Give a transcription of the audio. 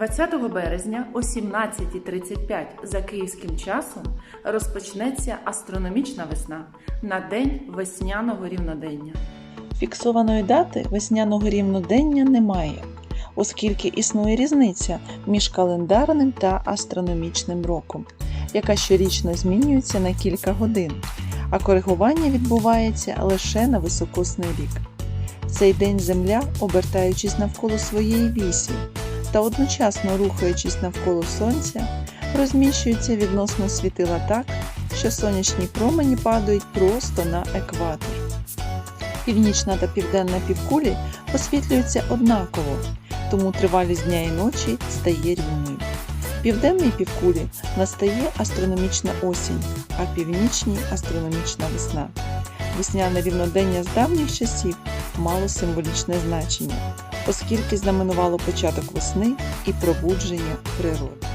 20 березня о 17.35 за київським часом розпочнеться астрономічна весна на день весняного рівнодення. Фіксованої дати весняного рівнодення немає, оскільки існує різниця між календарним та астрономічним роком, яка щорічно змінюється на кілька годин, а коригування відбувається лише на високосний рік. Цей день Земля, обертаючись навколо своєї вісі та одночасно рухаючись навколо Сонця, розміщується відносно світила так, що сонячні промені падають просто на екватор. Північна та південна півкулі освітлюються однаково, тому тривалість дня і ночі стає рівною. В південній півкулі настає астрономічна осінь, а північній астрономічна весна. Весняне рівнодення з давніх часів мало символічне значення, оскільки знаменувало початок весни і пробудження природи.